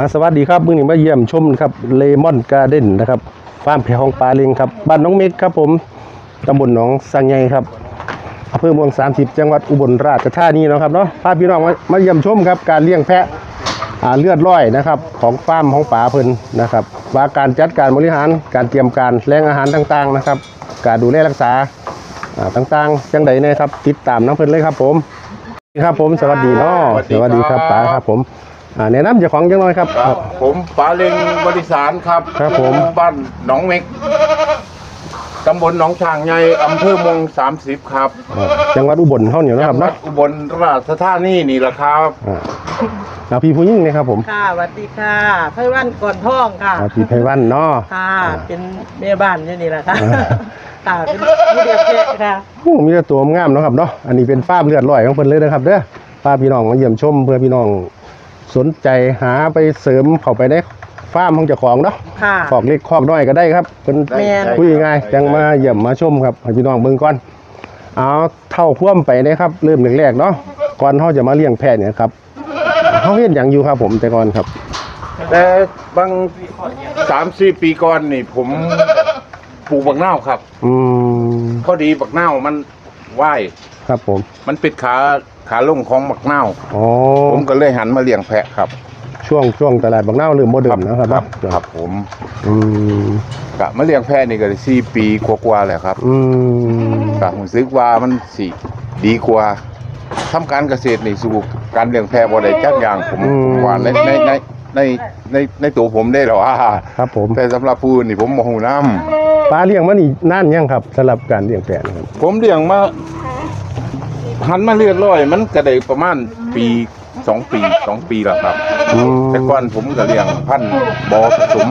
อ่าสวัสดีครับมื้อนี้มาเยี่ยมชมครับเลมอนการ์เด้นนะครับฟาร์มแพะของปลาเลงครับบ้านน้องเมกครับผมตำบลหนองสังไงครับอำเภอเมือง 30 จังหวัดอุบลราชธานีเนาะครับเนาะพาพี่น้องมามาเยี่ยมชมครับการเลี้ยงแพะอ่าเลือดร้อยนะครับของฟาร์มของป๋าเพิ่นนะครับ ว่าการจัดการบริหารการเตรียมการแหล่งอาหารต่างๆนะครับ การดูแลรักษาอ่าต่างๆจังใดเนะครับ ติดตามน้ำเพิ่นเลยครับผมครับผมสวัสดีเนาะสวัสดีครับป๋าครับผม อ่าแนะนำเจ้าของจังหน่อยครับ ครับ ผมปาเลงบริสารครับครับผมบ้านหนองเม็กตำบลหนองช่างใหญ่อำเภอเมืองสามสิบครับอ่าจังหวัดอุบลเท่านี้นะครับจังหวัเนาะดอุบลราชธานีนี่แหละครับอ่าอ่าพี่ผู้หญิงนะครับผมค่ะสวัสดีค่ะไพวันก่อนท่องค่ะ อ่าพี่ไพวันเนาะ ค่ะอ่าเป็นแม่บ้านนี่นี่แหละค่ะ อ่า ค่ะเป็นผู้เดียวเพะค่ะ โอ้มีแต่ตัวงามเนาะครับเนาะ อันนี้เป็นฟาร์มเลือดลอยของเพิ่นเลยนะครับเด้อพาพี่น้องมาเยี่ยมชมเพื่อพี่น้อง สนใจหาไปเสริมเข้าไปในฟาร์มของเจ้าของเนาะค่ะ คอกเล็กคอกน้อยก็ได้ครับเป็นแม่น คุยง่ายๆจังมาเยี่ยมมาชมครับให้พี่น้องเบิ่งก่อนเอาเท่าพ่วมไปนะครับเริ่มแรกๆเนาะก่อนเฮาจะมาเลี้ยงแพะเนี่ยครับเฮาเฮ็ดหยังอยู่ครับผมแต่ก่อนครับ แต่บางสามสี่ปีก่อนนี่ผมปลูกบักนาวครับ อืมพอดีบักนาวมันไหว ครับผม มันปิดขาขาลงของบักนาวอ๋อ ผมก็เลยหันมาเลี้ยงแพะครับช่วงช่วงตลาดบางนาวเริ่มโมเดิร์นนะครับครับเนาะครับผมอืมกะมาเลี้ยงแพะนี่ก็ได้สี่ปีกว่าๆแหละครับอืมกะผมซึกว่ามันสิดีกว่าทำการเกษตรนี่สู่การเลี้ยงแพะบ่ได้จักอย่างผมผมว่าในในในในในในตัวผมได้หรอว่าครับผมแต่สำหรับผู้อื่นนี่ผมบ่ฮู้นํ ปลาเลี้ยงมันนี่นานยังครับสำหรับการเลี้ยงแพะนะครับผมเลี้ยงมา หันมาเลือดร้อย มันก็ได้ประมาณปีสองปีสองปีแล้วครับ อืมแต่ก่อนผมก็เลี้ยงพันธุ์บอผสม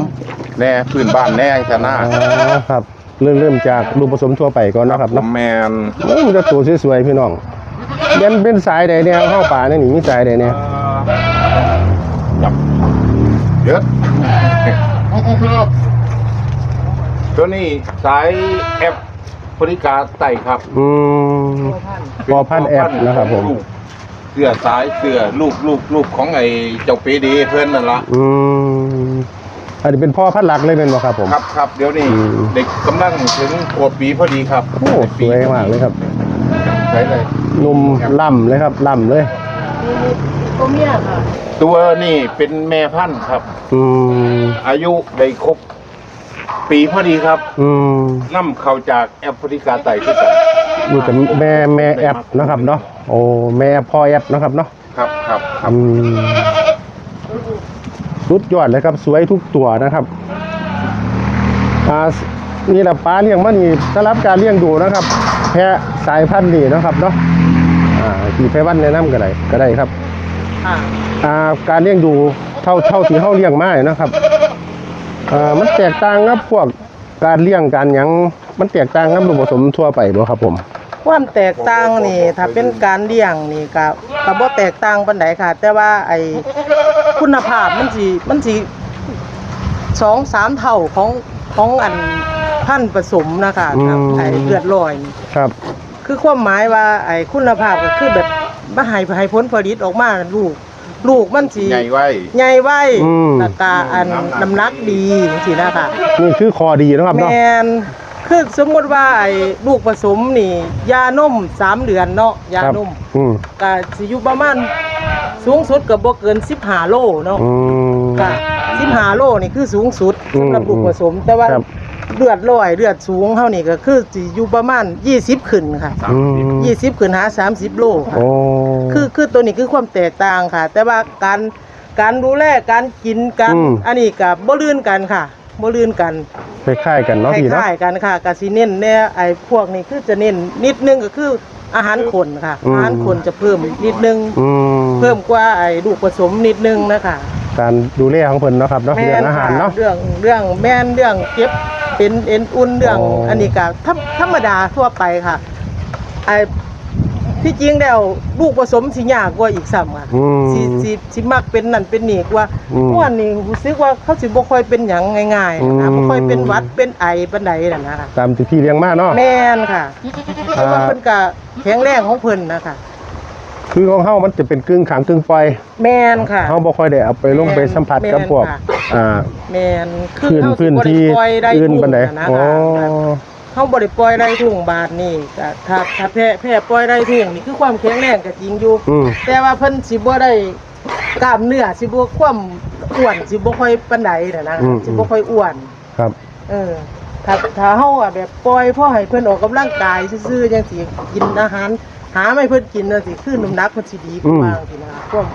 แน่พื้นบ้านแน่ชนะอ๋อครับ เริ่มเริ่มจากลูกผสมทั่วไปก่อนเนาะครับผเนาะมแมนโอ้มันจะตัวสวยๆพี่น้องเป็นเป็นสายใดเนี่ยเข้าป่าเนี่ยนี่มีสายใดเนี่ยจับเยอะตัวนี้สายแอป บริการไต่ครับอืมพอพันธุ์แอปนะครับผม ลูกเสื้อสายเสื้อลูกลูกลูกของไอ้เจ้าปีดีเพื่อนนั่นละอืมอันนี้เป็นพ่อพันธุ์หลักเลยเป็นบ่ครับผม ครับครับเดี๋ยวนี้อืม เด็กกำลังถึงขวบปีพอดีครับโอ้สวยมากเลยครับใช่เลยหนุ่มล่ำเลยครับล่ำเลย ตัวเมียค่ะตัวนี่เป็นแม่พันธุ์ครับ อืมอายุได้ครบ ปีพอดีครับอืมนํเข้าจากแอฟริกาใต้ด้วยกันนี่เป็นแม่แม่แอปนะครับเนาะโอ้แม่พ่อแอปนะครับเนาะครับครับครับอืมสุดยอดเลยครับสวยทุกตัวนะครับอ่านี่แหละปลาเลี้ยงมันนี่สำหรับการเลี้ยงดูนะครับ แพะสายพันธุ์นี่นะครับเนาะอ่าที่ไพวันแนะนำก็ได้ก็ได้ครับค่ะอ่าการเลี้ยงดูเท่าเท่าที่เฮาเลี้ยงมาเนี่ยนะครับ อ่ามันแตกต่างกับพวกการเลี้ยงการหยังมันแตกต่างกับลูกผสมทั่วไปบ่ครับผมความแตกต่างนี่ถ้าเป็นการเลี้ยงนี่ก็ก็บ่แตกต่างปานใดค่ะ แต่ว่าไอ้คุณภาพมันสิมันสิสองสามเท่าของของอันพันธุ์ผสมนะคะกับไอ้เลือดลอยนี่ครับ คือความหมายว่าไอ้คุณภาพก็คือแบบมาให้ให้ผลผลิตออกมาลูก ลูกมันสิใหญ่ไว้ใหญ่ไว้อืม แล้วก็อันน้ำหนักดีจังซี่นะคะนี่คือคอดีนะครับแมเนาะ นคือสมมติว่าไอ้ลูกผสมนี่ยานมสามเดือนเนาะยาครับนมอืมก็สิอยู่ประมาณสูงสุดก็บ่เกิน15โลเนาะ อืม ก็15โลนี่คือสูงสุดอืมสำหรับลูกผสม แต่ว่าครับ เลือดร้อยเลือดสูงเฮานี่ก็คือสิอยู่ประมาณ20ขึ้นค่ะอืม 20ขึ้นหา30โลค่ะ โอ้คือคือตัวนี้คือความแตกต่างค่ะ แต่ว่าการการดูแลการกินการอืมอันนี้ก็บ่ลื่นกันค่ะบ่ลื่นกันคล้ายๆกันเนาะคพี่เนาะ ล้ายๆกันค่ะกะสิเน้นเนี่ยไอ้พวกนี้คือจะเน้นนิดนึงก็คืออาหารคนค่ะ อืม อาหารคนจะเพิ่มนิดนึง อืมเพิ่มกว่าไอ้ลูกผสมนิดนึงนะคะการดูแลของเพิ่นเนาะครับเนาะเรื่องอาหารเนาะ เรื่องเรื่องแม่นเรื่องเก็บ เป็นเอ็นอุ่นเรื่องอ๋ออั อันนี้ก็ธรรมธรรมดาทั่วไปค่ะไอ้ที่จริงแล้วลูกผสมสิยากกว่าอีกซ้ำค่ะ อืม สิสิสิมักเป็นนั่นเป็นนี่กว่าอืมม่วนนี่รู้สึกว่าเขาสิบ่ค่อยเป็นหยังง่ายๆนะอืม บ่ค่อยเป็นหวัดเป็นไอปานใดนั่นนะคะตามที่พี่เลี้ยงมาเนาะ แม่นค่ะอ่าแต่ว่าเพิ่นก็แข็งแรงของเพิ่นนะคะคือของเฮามันจะเป็นกึ่งขังกึ่งปล่อยแมนค่ะเฮาบ่ค่อยได้เอาไปลงไปสัมผัสกับพวก แม่นค่ะ อ่าแมนพื้นเฮาสิพื้นบ่ได้ที่ปล่อยได้อื่นทุ่งปานใดนะอ๋อคะเขาบริปล่อยได้ทุ่งบาทนี่ก็ถ้าถ้าแพร่แพร่ปล่อยได้ทุ่งนี่คือความแข็งแรงก็จริงอยู่อืมแต่ว่าเพิ่นสิบ่ได้กล้ามเนื้อสิบ่ความอ้วนสิบ่ค่อยปานใดน่ะนะอืมสิบ่ค่อยอ้วนครับ เออถ้าถ้าเฮาอะแบบปล่อยพ่อให้เพิ่นออกกำลังกายซื่อๆจังสิกินอาหาร หาไม่เพิ่นกินจังสิคือน้ำหนักเพิ่นสิดีกว่าจังซี่นะความ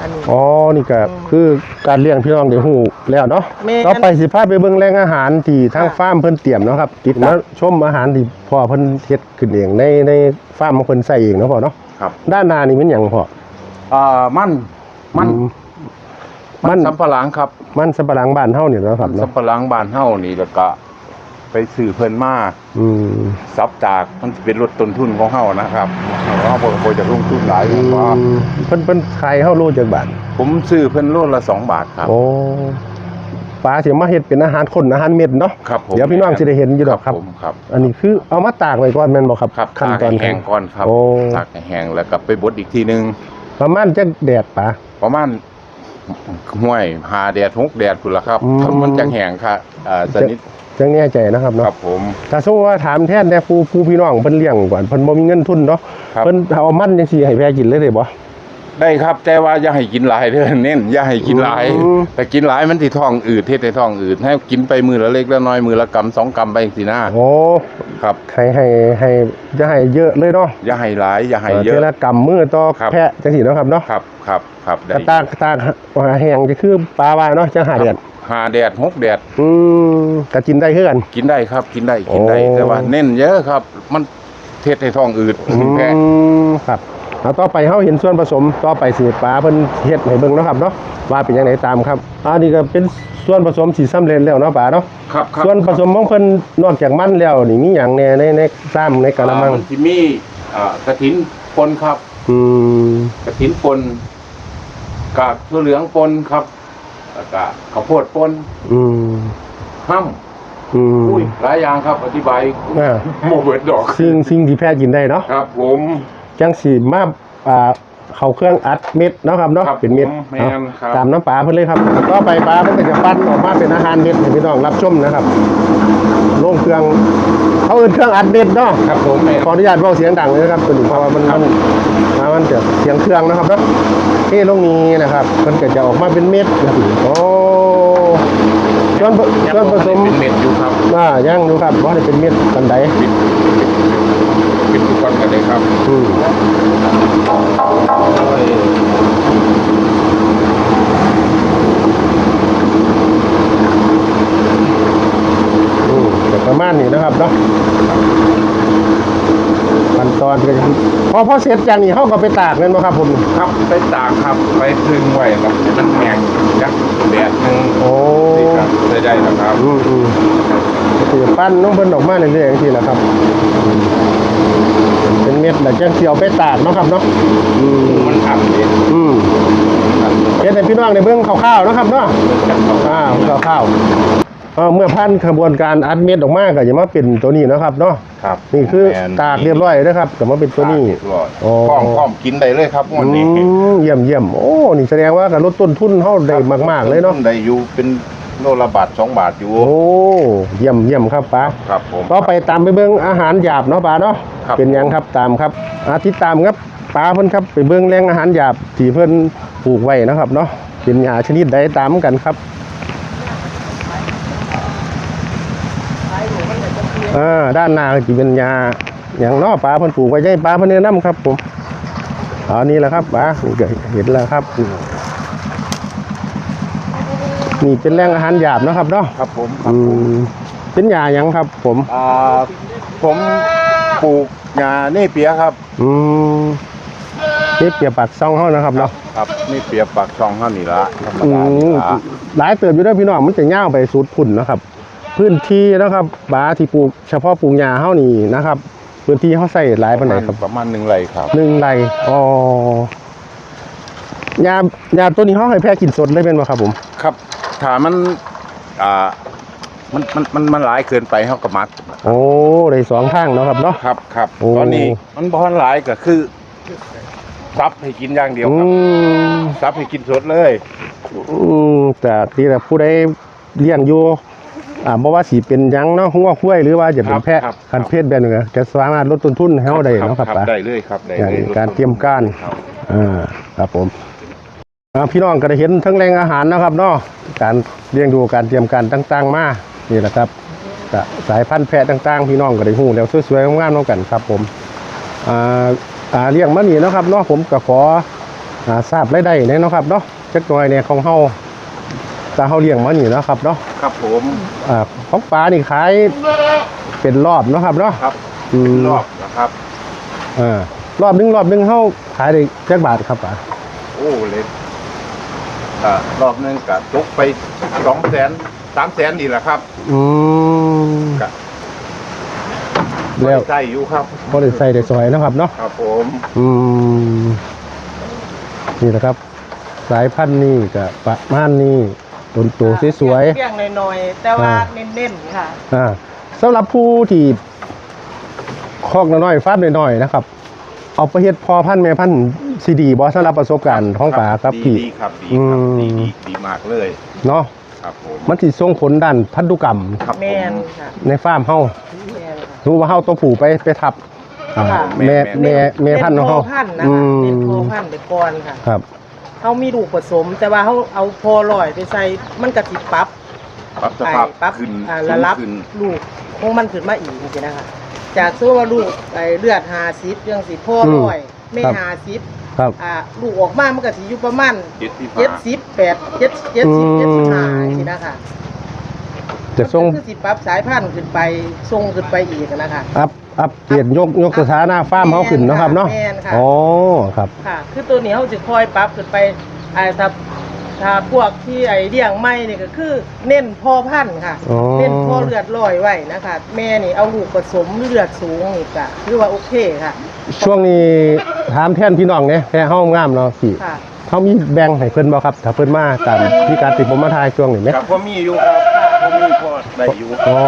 อันนี้ อ๋อ นี่ก็อืมคือการเลี้ยงพี่น้องเดี๋ยวหูแล้วเนาะแม่น ต่อไปสิพาไปเบิ่งแหล่งอาหารที่ทางค่ะฟาร์มเพิ่นเตรียมเนาะครับติดแล้วชมอาหารที่พ่อเพิ่นเฮ็ดขึ้นเองในในฟาร์มของเพิ่นใส่เองเนาะพ่อเนาะครับด้านหน้านี่มันหยังพ่ออ่ามันมันอืมัมันนสำปะหลังครับมันสับปะหลังบ้านเฮานี่เนาะคมัรับนเนาะสำปะหลังบ้านเฮานี่แล้วก็ ไปซื้อเพิ่นมาอืมซับจากมันสิเป็นลดต้นทุนของเฮานะครับเฮาบ่บ่จะลงทุนหลายอืเพราะมเพิ่นเพิ่นขายเฮาโลจักบาทผมซื้อเพิ่นโลละสองบาทครับ โอ้ปลาสิมาเฮ็ดเป็นอาหารคนอาหารเม็ดเนาะครับผมเดี๋ยวพี่น้องสิได้เห็นอยู่ดอกครับผมครับ อันนี้คือเอามาตากไว้ก่อนแม่นบ่ครับครับขั้นตากตอนให้แห้งก่อนครับโอ้ตากให้แห้งแล้วก็ไปบดอีกทีนึงประมาณจักแดดปลาประมาณห้วยหาแดดหกแดดพุ่นละครับอืมถ้ามันจังแห้งค่ะอ่าสนิท จังแน่ใจนะครับคเนาะรับผมถ้าสมมติว่าถามแทนแต่ผู้ผู้พี่น้องเพิ่นเลี้ยงก่อนเพิ่นบ่มีเงินทุนเนาะครับเพิ่นเอามันจังซี่ให้แพ้กินเลยได้บ่ ได้ครับแต่ว่าอย่าให้กินหลายเด้อเน้นอย่าให้กินหลาย อืม แต่กินหลายมันสิท้องอืดเฮ็ดให้ท้องอืดให้กินไปมือละเล็กละน้อยมือละกำสองกำไปจังซี่นะโอ้ครับ ให้ให้ให้จะให้เยอะเลยเนาะอย่าให้หลายอย่าให้เยเทอะ ละกำมือต่อครับ แพะจังซี่เนาะครับเนาะครับครับครับได้กระตากตากแห้งจะคือปลาวายเนาะจังหาเดือน หาแดดหกแดดอืมก็กินได้คือกันกินได้ครับ กินได้กินได้โอ้ แต่ว่าเน้นเยอะครับ มันเทศให้ท้องอืดอืแพ้มครับเอาต่อไปเฮาเห็นส่วนผสมต่อไปสิปลาเพิ่นเฮ็ดให้เบิ่งเนาะครับเนาะว่าเป็นจังไดตามครับอันนี้ก็เป็นส่วนผสมสีสำเร็จแล้วเนาะปลาเนาะครับครับส่วนผสมของเพิ่นนอกจากมันแล้วนี่มีหยังแหน่ในในซ้ำในกะละมังอ่าที่มีอ่ากระถินปนครับอืมกระถินปนกากถั่วเหลืองปนครับ แล้วก็ข้าวโพดปนอืมห้อืมำอุ้ยหลายอย่างครับอธิบายอ่าโมเบิดดอก สิ่งสิ่งที่แพทย์กินได้เนาะครับผม จังสีมาอ่า เข้าเครื่องอัดเม็ดเนาะครับเนาะครับเป็นเม็ดผมแม่นเอาครับ ตามน้ำปลาเพิ่นเลยครับต่อไปปลาเพิ่นก็จะปั้นออกมาเป็นอาหารเม็ดให้พี่น้องรับชมนะครับลงเครื่องเขาเอิ้นเครื่องอัดเม็ดเนาะ ครับผมแม่นขออนุญาตเบาเสียงดังเลยนะครับตัวนี้เพราะว่ามันมันมันมันจะเสียงเครื่องนะครับเนาะเท่ลงนี้นะครับ มันก็จะออกมาเป็นเม็ดนะครับโอ้ส่วนผส่วนผสมเป็นเม็ดอยู่ครับว่าย่างดูครับว่าได้เป็นเม็ดกันใดปิ ดปิดทุกคนกันเลยครับอืมโอ้ย อืมแต่ ประมาณนี้นะครับเนาะขั้นตอนก็จะพอพอเสร็จจากนี้เขาก็ไปตากนั่นบ่ครับผมครับไปตากครับไปพึ่งไว้ครับให้มันแห้งจักแดดหนึงโอ้นี่ครับได้ได้แล้วครับอืมอืมก็คือปั้นน้องเพิ่นออกมาเรื่อยๆอย่างที่นะครับเป็นเม็ดแล้วจังสิเอาไปตากเนาะครับเนาะอืมมันอับเด็ดอืมครับเฮ็ดให้พี่น้องได้เบิ่งคร่าวๆเนาะครับเนาะจักเข้าอ่าคร่าวๆ เอ่อเมื่อพันกระบวนการอัดเม็ดออกมาก็จะมาเป็นตัวนี้เนาะครับเนาะครับนี่คือแม่น ตากเรียบร้อยนะครับก็มาเป็นตัวนี้ตากเรียบร้อยโอ้พร้อมพร้อมกินได้เลยครับงวดนี้อืมเยี่ยมเยี่ยมโอ้นี่แสดงว่าการลดต้นทุนเฮาได้มากๆเลยเนาะได้อยู่เป็นโลละบาทสองบาทอยู่โอ้เยี่ยมเยี่ยมครับป้า ครับผมต่อไปตามไปเบิ่งอาหารหยาบเนาะป้าเนาะครับ เป็นหยังครับตามครับอาทิตย์ตามครับป้าเพิ่นครับไปเบิ่งแหล่งอาหารหยาบที่เพิ่นปลูกไว้นะครับเนาะเป็นหญ้าชนิดใดตามกันครับ อ่าด้านหน้าก็สิเป็นหญ้าอย่างเนาะป้าเพิ่นปลูกไว้ใหญ่ป้าเพิ่นแนะนํครับ ผมอ๋อนี่แหละครับป้านี่ก็เห็นแล้วครับนี่เป็นแหล่งอาหารหยาบเนาะครับเนาะครับผมอืมเป็นหญ้าหยังครับ ผมอ่าผมปลูกหญ้านี่เปียครับ อืมนี่เปรียบปากซ่องเฮานะครับเนาะครับนี่เปียปากช่องเท่านี้ละธรรมอืดานี่มละหลายเติบอยู่เด้วยพี่น้องมันจะย่าวไปสุดพุ่นนะครับ พื้นที่นะครับบาที่ปลูกเฉพาะปลูกหญ้าเฮานี่นะครับ พื้นที่เฮาใส่หลายปานใดครับประมาณหนึ่งไรครับหนึ่งไร่อ๋อหญ้าหญ้าตัวนี้เฮาให้แพะกินสดเลยเป็นบ่ครับผมครับถ้ามันอ่ามันมันมันมันหลายเกินไปเขาก็มัด โอ้ได้สองทางเนาะครับเนาะครับครับโอ้ตอนนี้มันบอลหลายก็คือซับให้กินอย่างเดียวอืครับมซับให้กินสดเลยอืมแต่ที่ละผู้ใดเลี้ยงอยู่ อ่าบ่ว่าสิเป็นหยังเนาะหัวคุ้ยหรือว่าจะเป็นแพะครับคันเพศแบบนึงก็สามารถลดต้นทุนให้เฮาได้เนาะครับป้าได้เลยครับได้อย่างเลยการเตรียมการ ครับ อ่าครับผมอ่าพี่น้องก็ได้เห็นทั้งแรงอาหารนะครับเนาะการเลี้ยงดูการเตรียมการต่างๆมานี่แหละครับก็สายพันธุ์แพะต่างๆ พี่น้องก็ได้ฮู้แล้วสวยๆงามๆเนาะกันครับผมอ่าอ่าเลี้ยงมานี่เนาะครับเนาะผมก็ขออ่าทราบรายได้แหน่เนาะครับเนาะจักหน่อยเนี่ยของเฮา ถ้าเฮาเลี้ยงมานี่เนาะครับเนาะครับผมอ่าของปลานี่ขายเป็นรอบเนาะครับเนาะครับอืมรอบนะครับอ่ารอบหนึงรอบหนึงเฮาขายได้จักบาทครับป้าโอ้เล็กอ่ารอบหนึงก็ตกไปสองแสนสามแสนนี่แหละครับ อืมก็แล้วใส่อยู่ครับก็ได้ใส่ได้สวยนะครับเนาะครับผมอืมนี่แหละครับ สายพันธุ์นี่กับประมาณนี้ ต้นโตสวยเพียงๆหน่อยๆแต่ว่าอ่าเน้นๆค่ะๆอ่าสำหรับผู้ที่คอกน้อยๆฟาร์มน้อยๆนะครับ เอาไปเฮ็ดพอพันธุ์แม่พันธุ์ซีดีบอสำหรับประสบการณ์ของป่าครับดีพี่ดีครับดีอืครับมดีดีดีมากเลยเนาะครับผมมันสิส่งผลด้านพันธุกรรมครับแมผนมค่ะในฟาร์มเฮาแมนค่ะรู้ว่าเฮาตัวผู้ไปไปทับอ่าค่ะแม่แม่แม่พันธุ์ของเฮาเน้นพ่อพันธุ์นะอืคะมเน้นพ่อพันธุ์ไปก่อนค่ะครับ เขามีลูกผสม แต่ว่าเขาเอาพอลอยไปใส่มันก็สิปรับปรับสไอ้ภาพปรับขึ้นอ่าระลับขึ้นลูกของมันขึ้นมาอีกจริงๆนะคะจากซื้อว่าลูกไอ้เลือดหาซิปยังสิพ่อลอยแม่ครับหาซิปครับ อ่าลูกออกมามันก็สิอยู่ประมาณเจ็ดสิบเจ็ดห้าสิบแปดเจ็ดเจ็ดสิบเจ็ดสิบห้าสินะคะจะส่งคือสิปรับสายพันธุ์ขึ้นไปทรงขึ้นไปอีกนะคะอัพ อัพเปลี่ยนยกยกสถานะฟาร์มเฮาขึ้นเนาะครับเนาะแม่นค่ะ อ๋อครับ ค่ะ คือตัวนี้เขาจะคอยปรับขึ้นไปไอ้ถ้าถ้าพวกที่ไอ้เลี้ยงไม่นี่ก็คือ เน้นพ่อพันธุ์ค่ะ อ๋อ เน้นพ่อเลือดลอยไว้นะคะ แม่นี่เอาลูกผสมเลือดสูงนี่ก็คือว่าโอเคค่ะ ช่วงนี้ถามแทนพี่น้องเนี่ยแค่ห้องงามเนาะพี่ค่ะ เขามีแบ่งให้เพิ่นบ่ครับถ้าเพิ่นมาตามที่การติดผมมาทายช่วงนี้ไหมครับพอมีอยู่ครับพอมีพอได้อยู่อ๋อ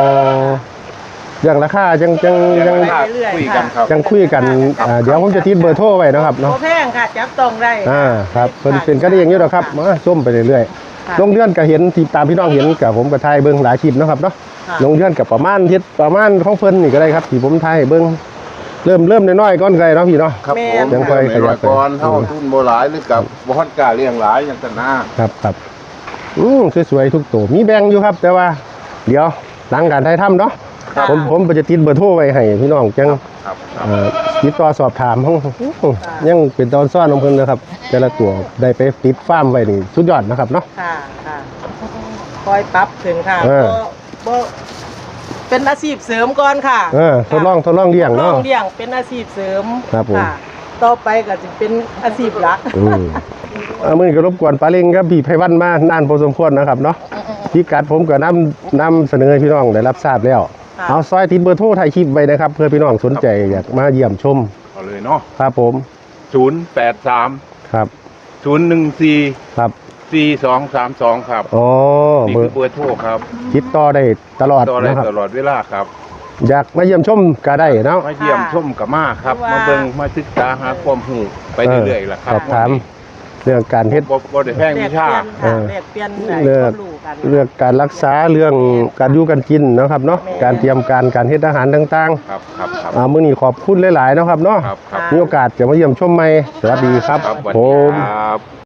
อย่างราคาจังจังยังไปเรื่อยๆ คุยกันครับจังคุยกันอ่าเดี๋ยวผมจะติดเบอร์โทรไว้นะครับโอเนาะแพงค่ะ จับต้องได้อ่าครับเพิ่นเป็นก็ได้อย่างนี้หรอกครับมาส้มไปเรื่อยค่ะๆลงเดือนก็เห็นที่ตามพี่น้องเห็นกับผมก็ทายเบิ่งหลายคลิปเนาะครับเนาะค่ะลงเดือนกับประมาณทิศประมาณของเพิ่นนี่ก็ได้ครับที่ผมทายให้เบิ่งเริ่มเริ่มน้อยๆก่อนก็ได้เนาะพี่เนาะ ครับแม่ผมนยังค่อยขยับไป ก่อนเท่าทุนโบหลายหรือกับบ่ฮอดกล้าเลี้ยงหลายอย่างตนาครับครับอืมสวยๆทุกตัวมีแบ่งอยู่ครับ แต่ว่า เดี๋ยวหลังการถ่ายทำเนาะ ค่ะผมผมจะติดเบอร์โทรไว้ให้พี่น้องจังครับครับเอ่อติดต่อสอบถามของยังเป็นตอนซ่อนของเพิ่นนะครับ แต่ละตัวได้ไปติดฟาร์มไว้นี่สุดยอดนะครับเนาะ ค่ะค่ะคอยปรับถึงค่ะเออ บ่บ่เป็นอาชีพเสริมก่อนค่ะเออทดลองทดลองเลี้ยงน้อเนาะ งเลี้ยงเป็นอาชีพเสริมครับผมะต่อไปก็จะเป็นอาชีพหลัก อืมเอามือก็รบกวนปลาเล็งครับพี่ไพวันมานานพอสมควรนะครับเนาะพี่กัดผมก็นำนำเสนอให้พี่น้องได้รับทราบแล้วค่ะ เอาซอยติดเบอร์โทรถ่ายคลิปไว้นะครับ เพื่อพี่น้องสนใจอยากมาเยี่ยมชมเอาเลยเนาะครับผม083ครับ014ครับ4232ครับอ๋อนี่เบอคือร์เบอร์โทรครับติดต่อได้ตลอดต่อได้นะครับ ตลอดเวลาครับอยากมาเยี่ยมชมก็ได้เนาะ มาเยี่ยมชมกับมาครับว่ามาเบิ่งมาศึกษาหาความรู้ไปเรื่อยๆล่ะครัสบอบถาม เรื่องการเฮ็ด บ่บ่ได้แพงแลวิกชาเปลี่ยนค่ะเออแลกเปลี่ยนได้เลืคอกวามรู้กัน เรื่องการรักษาเรื่องการอยู่กันกินเนาะครับเนาะแม่ การเตรียมการการเฮ็ดอาหารต่างครับครับครับๆอ่ามื้อนี้ขอบคุณหลายๆเนาะครับเนาะครับครับมีโอกาสจะมาเยี่ยมชมใหม่สวัสดีครับครับสวัสผดีม ครับ